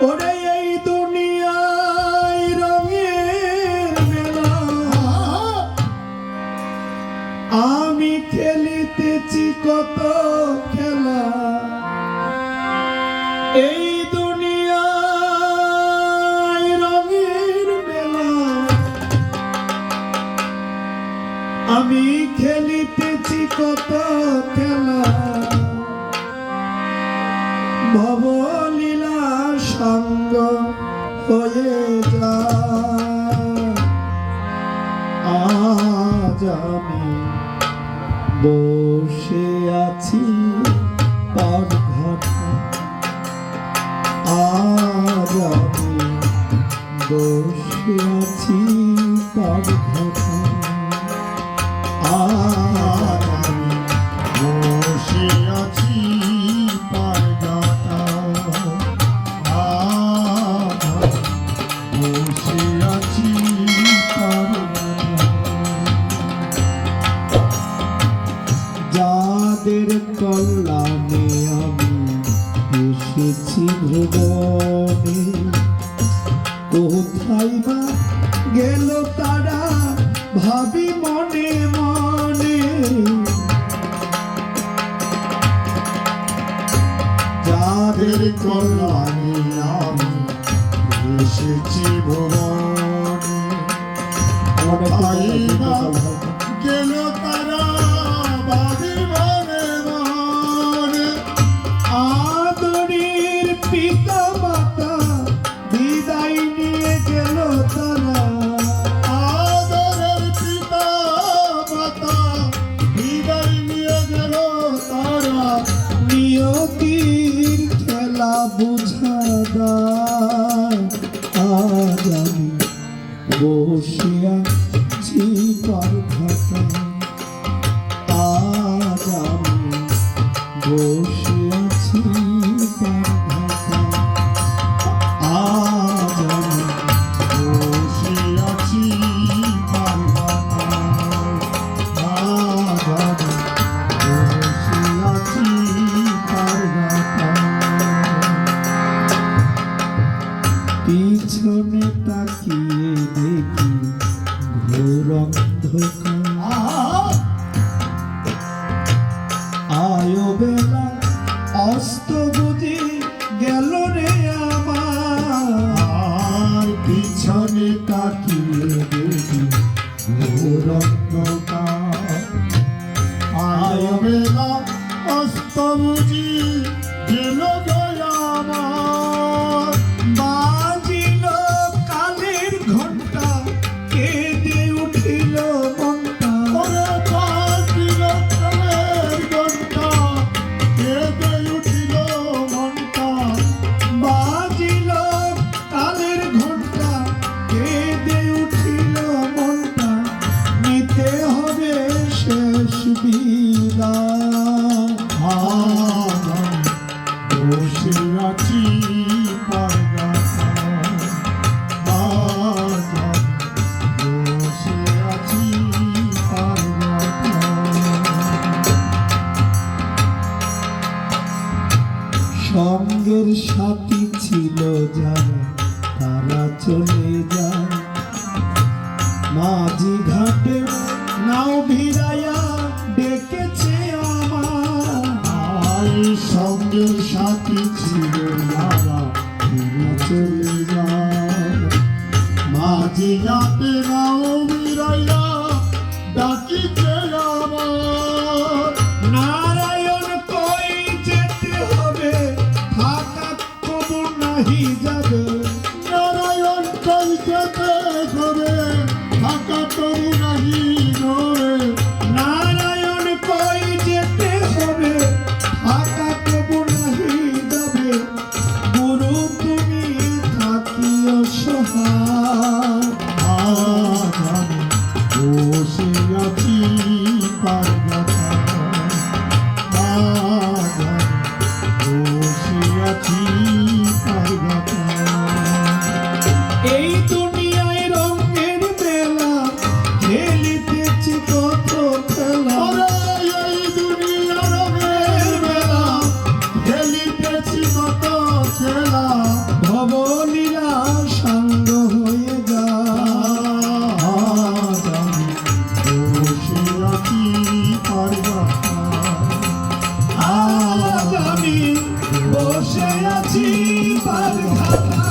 ওরে এই দুনিয়ায় রঙের মেলা। আমি খেলা। এই রঙের মেলা। আমি খেলা। ভবলীলা সঙ্গ হয়ে যায়। আজ আমি বসে আছি পর ঘটা। আজ আমি বসে আছি পর ঘটা। কল্যাণে আমি এসেছি ভুবনে। কোথায় বা গেল তারা ভাবি মনে মনে। যাদের কল্যাণে আমি এসেছি ভুবনে কোথায় বসে আছি পারঘাটা আজ আমি বসে পিছনে তাকিয়ে দেখি ঘোর অন্ধকার আহা! আয়ো বেলা অস্ত সঙ্গের সাথী ছিল যারা তারা চলে যায়। মাঝি ঘাটে নাও ভিড়াইয়া সাথী ছিল যারা ফিরে চলে যায়। মাঝি ঘাটে নাও মিরাইয়া ডাকিছে আমার Thank you.